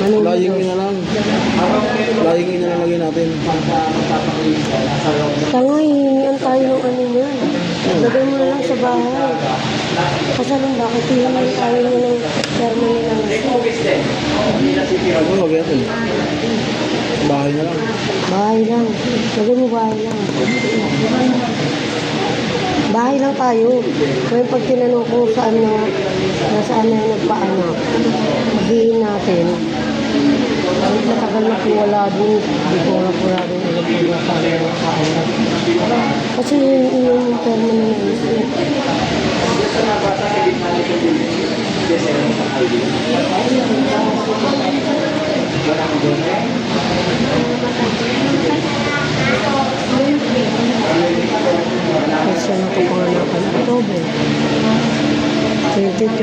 Manunod. Flying in na lang. Flying in na lang lagyan natin. Tanga, hihingian tayo ng ano niya. Lagay mo na lang sa bahay. Kasi alam bakit hihingian tayo niya ng permanent lang. Ano lagyan natin? Bahay na lang. Bahay lang. Lagay mo bahay lang. Bahay lang tayo. Ngayon pag tinanong ko saan na, nasaan na nagpaanak, sabihin natin, kahit matagal na wala din, hindi ko na po natin alam kung nasaan na nagpaanak. Kasi yun yun yung permanent na isip. Kasi 22.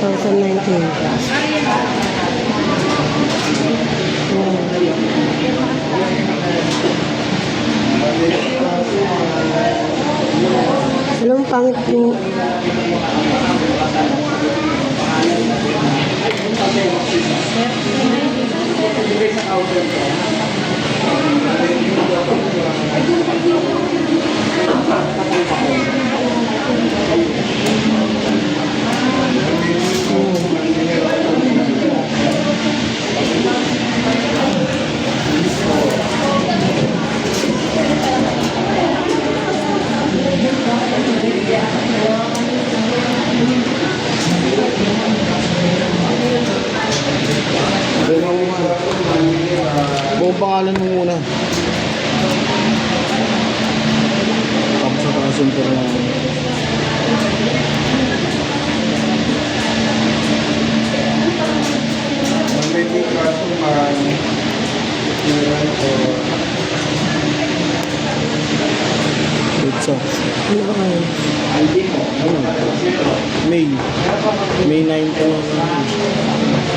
2019. Alam mo, pangit yung... Buong Buong pangalan mo muna. Tapos sa transfer na Magpapit kaso man yun o pizza. Ano ba kayo? Ano? May. May 19.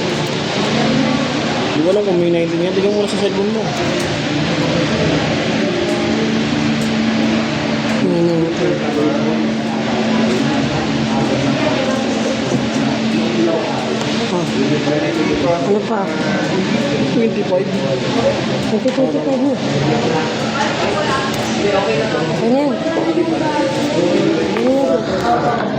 Hindi ko alam kung may. Tignan mo na sa cellphone mo. Ah. Ano pa? 25. 25